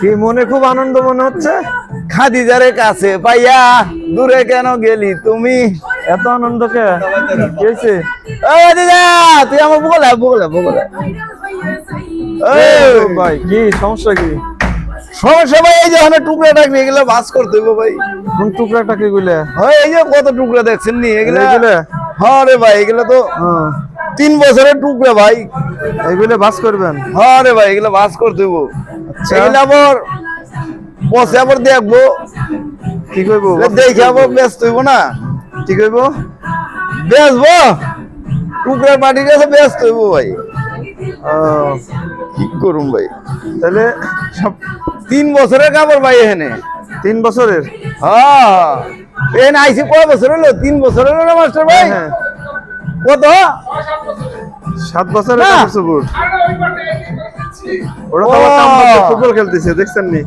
কি মনে খুব আনন্দ মনে হচ্ছে? খাদিজারে কাছে। পাইয়া দূরে কেন গেলি তুমি? এত আনন্দ কে? কি ও দিদা তুই আমার বগলে বগলে বগলে ভাই কি সমস্যা কি? সমস্যা ভাই এই যে টুকরা টাকরি এগুলো বাস করতে হবে ভাই। কোন গুলে হয় এই যে কত টুকরা দেখছেন নি এগুলো? হ্যাঁ রে ভাই এগুলো তো হ্যাঁ। তিন বছরের টুকরা ভাই। এগুলো বাস করবেন? হ্যাঁ রে ভাই এগুলো বাস করতে আচ্ছা। আবার বসে আবার দেখব। কি এগুলো দেখে আবার ব্যস্ত হইব না। কি কইব? বেচবো টুকরা পাটি গেছে ব্যস্ত হইব ভাই। কি করুম ভাই? তাহলে সব তিন বছরের কাপড় ভাই এখানে। তিন বছরের? হ্যাঁ। এখানে আইসি কয় বছর হলো? তিন বছর হলো না মাস্টার ভাই? হ্যাঁ কত? সাত বছরের। কাপড়। ওরা ফুটবল খেলতেছে দেখছেন নি?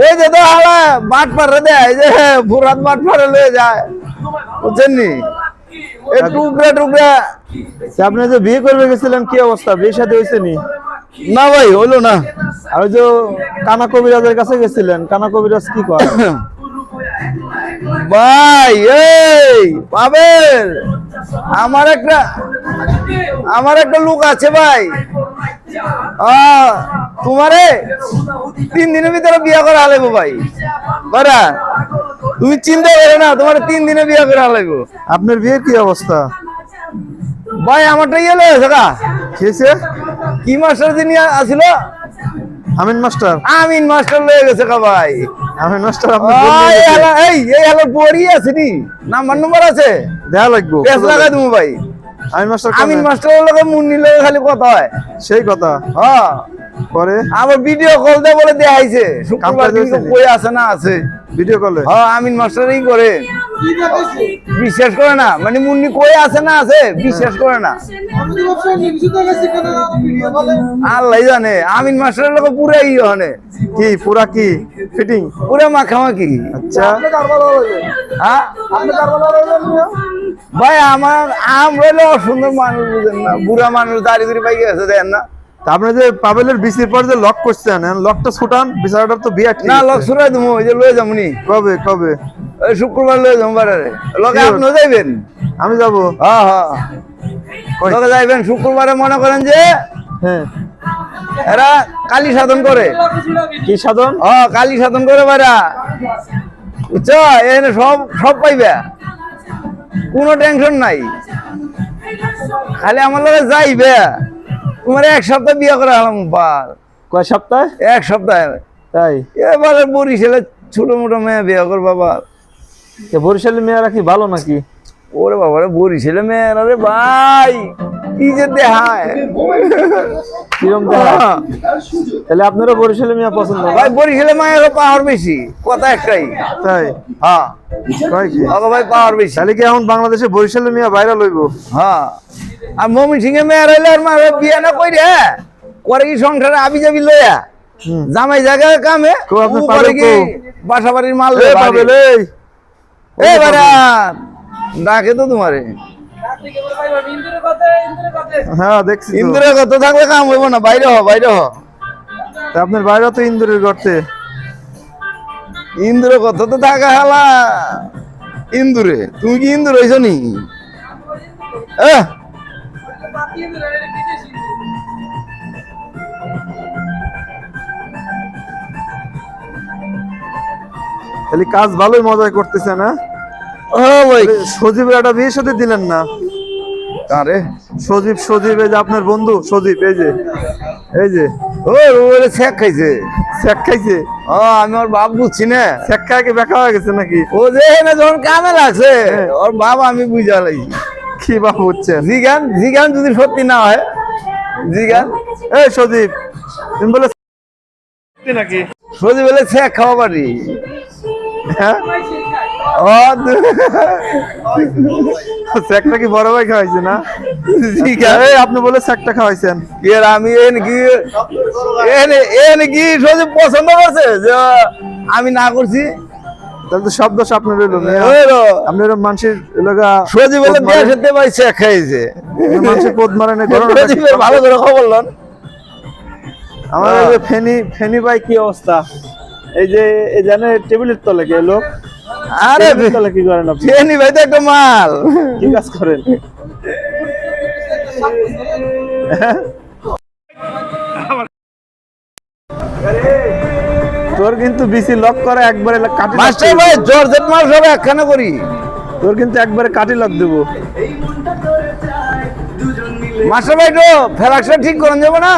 ওই যে হালা বাট পারে দেয় যে ফুরাত বাট পারে লয়ে যায়। বুঝছেন নি? টুকরা টুকরা। আপনি যে বিয়ে করবে গেছিলেন কি অবস্থা? বিয়ে সাথে হয়েছে নি? না ভাই হলো না। আর ওই যে কানা কবিরাজের কাছে গেছিলেন কানা কবিরাজ কি করে ভাই এই পাবেন আমার একটা আমার একটা লোক আছে ভাই। তোমারে তিন দিনের ভিতরে বিয়া করে হালাইবো ভাই। বারা তুমি চিন্তা করো না তোমার তিন দিনে বিয়া করে হালাইবো আপনার বিয়ের কি অবস্থা? ভাই আমারটা ইয়ে থাকা খেয়েছে কি মাস্টার যিনি আসিল? আমিন মাস্টার। আমিন মাস্টার লয়ে গেছে কা ভাই। আমিন মাস্টার এই এই হলো বড়ি আছে নি? নাম্বার নম্বর আছে? দেয়া লাগবো। পেস লাগাই তুমি ভাই। আমিন মাস্টার আমিন মাস্টার মাস্টারের লগে মুন্নি লগে খালি কথা হয়। সেই কথা। হ্যাঁ। পরে? আমার ভিডিও কল দিয়ে বলে দেখাইছে শুক্রবার কিন্তু কই আছে না আছে। ভিডিও কলে হ্যাঁ আমিন মাস্টারই করে। বিশ্বাস করে না? মানে মুন্নি কই আছে না আছে? বিশ্বাস করে না। আল্লাহ জানে আমিন মাস্টারের লোক পুরো ই হনে। কি পুরা কি? ফিটিং পুরো মাখামাখি। আচ্ছা। হ্যাঁ? ভাই আমার আম রইলে অসুন্দর মানুষ বুঝেন না। বুড়া মানুষ দাড়ি দাড়ি পাই গেছে দেন না। আপনি যে পাবেলের বিসির পর যে লক করছেন লকটা ছুটান বিচারটার তো বিয়ে না। লক সুরাই দেবো ওই যে লয়ে যাবনি কবে কবে? ওই শুক্রবার লয়ে যাব বারে Sure. আপনিও যাইবেন? আমি যাব। হ্যাঁ হ্যাঁ? লগে যাইবেন শুক্রবারে মনে করেন যে হ্যাঁ। এরা কালী সাধন করে। কি সাধন? ও কালী সাধন করে বারা বুঝছ? এখানে সব সব পাইবে। কোনো টেনশন নাই। খালি আমার লগে যাইবে। তোমার এক সপ্তাহ বিয়ে করে আলাম বার। কয় সপ্তাহ? এক সপ্তাহ। তাই? এবারে বরিশালে ছোট মোটো মেয়ে বিয়ে কর বাবা এ বরিশালের মেয়েরা কি ভালো নাকি? ওরে বাবা রে বরিশালে মেয়েরা রে ভাই। কি যে দেখায়? কিরম দেখা তাহলে আপনারও বরিশালের মেয়ে পছন্দ? ভাই বরিশালে মায়ের পাওয়ার বেশি কথা একটাই। তাই? হ্যাঁ। কয় কি? ওকে ভাই পাওয়ার বেশি। তাহলে কি এখন বাংলাদেশে বরিশালের মেয়ে বাইরে লইব হ্যাঁ। আর মমিন সিং এর মেয়ের হইলে আর মায়ের বিয়ে না কই রে করে কি সংসারে আবি যাবি লইয়া। জামাই জায়গায় কামে করে কি বাসা বাড়ির মাল এ লয়ে পাবেল বাড়ি। এই এই বারা ডাকে তো তোমারে। হ্যাঁ দেখছি। ইন্দ্রের থাকলে কাম হইব না, বাইরে হ বাইরে হ। আপনার বাইরে তো ইন্দুরের গর্তে। ইন্দ্র কত তো থাকা হালা। ইন্দুরে, তুমি কি ইন্দুর হইছ নি? তাহলে কাজ ভালোই মজাই করতেছে না ও ভাই। সজীবের একটা বিয়ে সাথে দিলেন না। কারে সজীব সজীব এই যে আপনার বন্ধু সজীব এই যে এই যে। ও ওরে শেখ খাইছে। শেখ খাইছে? ও আমি ওর বাপ বুঝছি না। শেখ খায় কি বেকা হয়ে গেছে নাকি? ও যে এনে যখন কামে লাগছে ওর বাপ আমি বুঝা লাগছি কি বা হচ্ছে? জিগান জিগান যদি সত্যি না হয় জিগান। এই সজীব তুমি বলে সত্যি নাকি? সজি বলে শেখ খাওয়া পারি হ্যাঁ? শেখটা কি বড় ভাই খাওয়াইছে না? আপনি বলে শেখটা খাওয়াইছেন। আমি এনে কি এনে এনে কি পছন্দ করছে? যে আমি না করছি। তাহলে তো সব দোষ আপনার রইল মানুষের এলাকা সজি বলে ভাই খাইছে। মানুষের পদ মারে না ভালো করে খবর লন। আমার ফেনি ফেনি ভাই কি অবস্থা? এই যে এই জানে টেবিলের তলে কে লোক? আরে তলে কি করেন আপনি? ভাই তো একটা মাল। কি কাজ করেন? তোর কিন্তু বিসি লক করে একবারে কাটি মাস্টার ভাই। জর্জেট মাল সব একখানে করি। তোর কিন্তু একবারে কাটি লক দেবো। মাস্টার ভাই তো ফ্লাক্সটা ঠিক করেন যাব না?